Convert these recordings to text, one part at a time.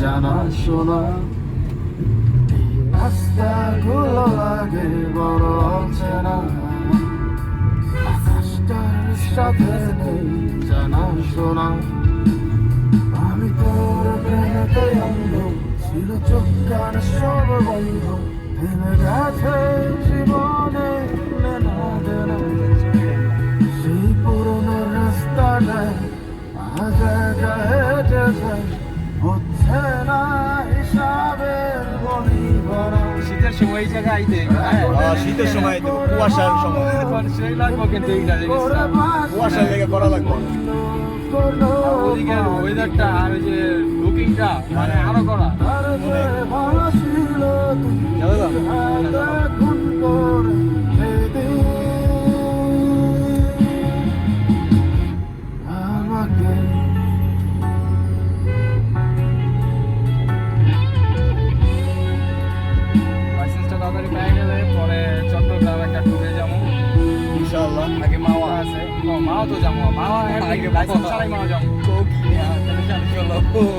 জানা শোনা রাস্তাগুলো লাগে বড় অচেনা জানা শোনা প্রেমেতে অন্ধ ছিল সব বন্ধ থেমে গেছে জীবনে সেই পুরনো রাস্তাটায় আজ হেঁটে হচ্ছে না হিসাবের বলি ভরা শীতের সময় এই জায়গায় আইতে হ্যাঁ? শীতের সময় তো কুয়াশার সময়। সেই লাগবো কিন্তু কুয়াশার লেগে করা লাগবে ওদিকের ওয়েদারটা আর ওই যে লুকিংটা মানে আরও করা। মাও তো যাব মাওয়া আগে লাইসেন্স মাওয়া। ছাড়াই মাওয়া যাব।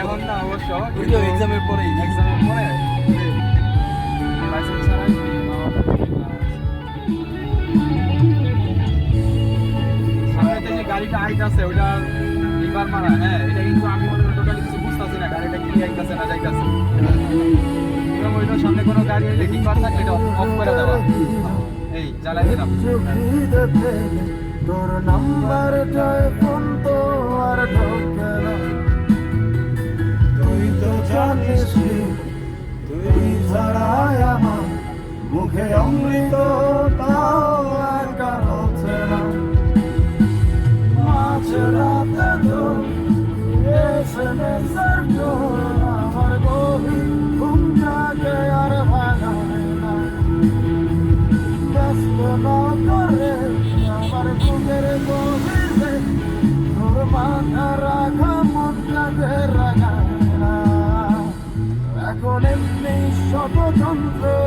এখন না অবশ্য ওই তো এক্সামের পরেই। এক্সামের পরে লাইসেন্স ছাড়াই সামনেতে যে গাড়িটা আইতাছে ওইটা লিভার মারা হ্যাঁ এটা কিন্তু আমি মনে করি টোটালি কিছু বুঝতেছি না গাড়িটা কি আইতাছে না যাইতাছে। এবং ওইটার সামনে কোনো গাড়ি হইলে লিভার থাকলে এটা অফ করে দেওয়া। এই জ্বালাই দিলাম। তোর নাম্বারটায় ফোন তো আর ঢোকে না। তুই তো জানিস তুই ছাড়াই আমার মুখে অমৃত এমনি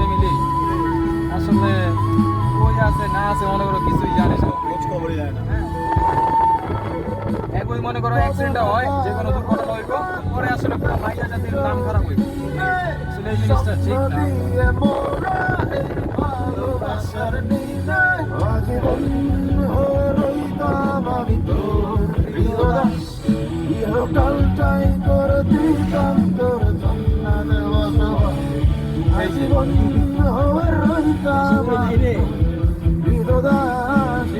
ফ্যামিলি আসলে কই আছে না আছে মনে করো কিছুই জানিস না খোঁজ খবরই যায় না হ্যাঁ। একই মনে করো অ্যাক্সিডেন্ট হয় যে কোনো দুর্ঘটনা হইব পরে আসলে পুরো মাইয়া জাতির নাম খারাপ হইব আসলে এই জিনিসটা ঠিক না হয়ে আমি তোর প্রিয়দাস। ইহকালটাই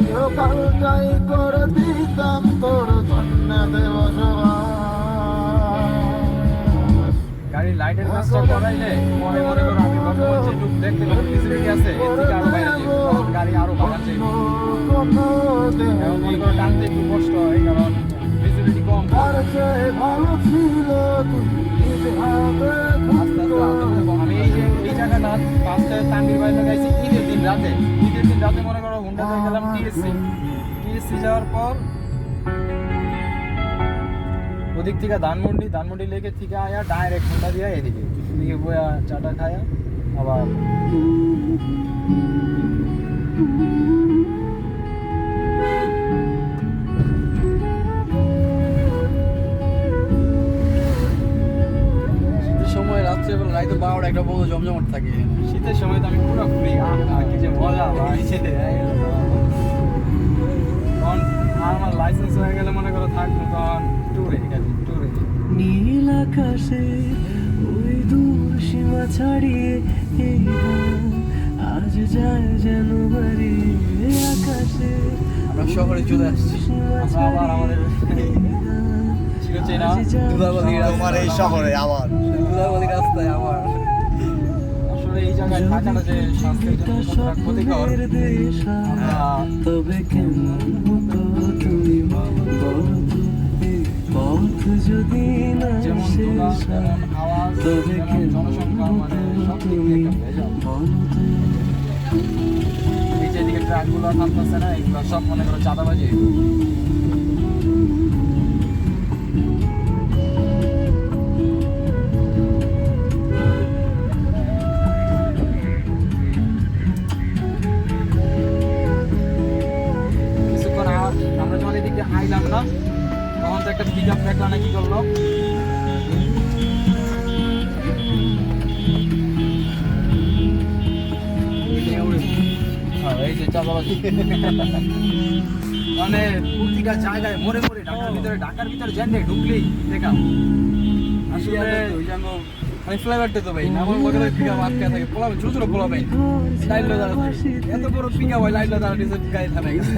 ইহকালটাই করে দিতাম। গাড়ির লাইটের কাজটা দেখতে পাবো ফেসিলিটি আছে যাব গাড়ি আরও বাড়ান টানতে একটু কষ্ট হয়, কারণ ফেসিলিটি কম ভালো ছিল তুই ফার্স্টে তানভীর ভাই লাগাইছি ঈদের দিন রাতে। ঈদের দিন রাতে মনে করো হুন্ডাতে গেলাম টিএসসি টিএসসি যাওয়ার পর ওদিক থেকে ধানমন্ডি ধানমন্ডি লেকে থেকে আয়া ডাইরেক্ট হুন্ডা দিয়া এদিকে। এদিকে বয়া চাটা খায়া আবার রাত্রে বেলা রাইতে বারোটা একটা বন্ধু জমজমাট থাকে শীতের সময় তো আমি পুরো ফ্রি কি যে মজা আমার লাইসেন্স হয়ে গেলে মনে করো থাকব তখন ট্যুরে ট্যুরে নীল আকাশে ওই দূর সীমা ছাড়িয়ে এই আজ যায় যেন বাড়ি আকাশে আমরা শহরে চলে আসছি। আমরা আবার আমাদের চেনা দুলাবালি তোমার এই শহরে আবার দুলাবালি রাস্তায় আমার। আসলে এই জায়গায় থাকাটা যে স্বাস্থ্যের জন্য কতটা ক্ষতিকর। তবে কেমন হতো তুমি পথ যদি না শেষ তবে কেমন মানে হতো তুমি এই যে এদিকে ট্রাকগুলো থামতেছে না এগুলো সব মনে করো চাঁদাবাজি। আইলাম না। তখন তো একটা পিক আপ দেখলাম না কি করল। হ্যাঁ, মানে প্রতিটা জায়গায় মোড়ে মোড়ে ঢাকার ভিতরে ঢাকার ভিতরে জানলে ঢুকলেই দেখাম আসলে ওই জন্য আমি ফ্লাইওভারটা তো ভাই আমার লগে লগে পিকা আটকে থাকে পোলাবে ছোট ছোট পোলাবে লাইন লো দাঁড়া এত বড় পিকা ভাই লাইন লো দাঁড়া দিয়েছে গাড়ি থামে গেছে।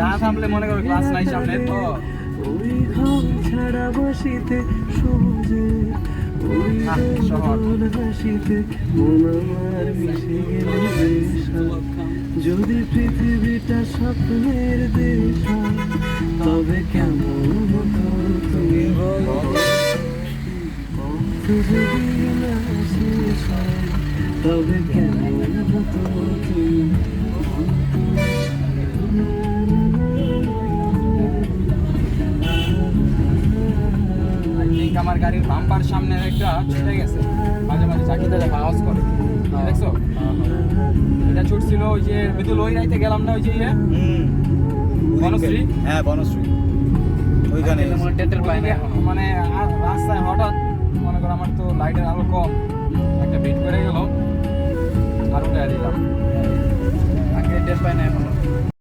না থামলে মনে করো ক্লাস নাই সামনে, তো। মন যদি পৃথিবীটা স্বপ্নের দেশ তবে কেমন তুমি বলো? তবে কেমন আমার গাড়ির বাম্পার সামনে একটা ছুটে গেছে। মাঝে মাঝে চাকিতে দেখা আওয়াজ করে। দেখছ? এটা ছুটছিল ওই যে ওই রাইতে গেলাম না ওই যে ইয়ে? বনশ্রী? হ্যাঁ বনশ্রী। ওইখানে মানে রাস্তায় হঠাৎ মনে করো আমার তো লাইটের আলো কম, একটা বিট করে গেল, আর উঠে দিলাম। আগে টেস্ট পাই না এখনও।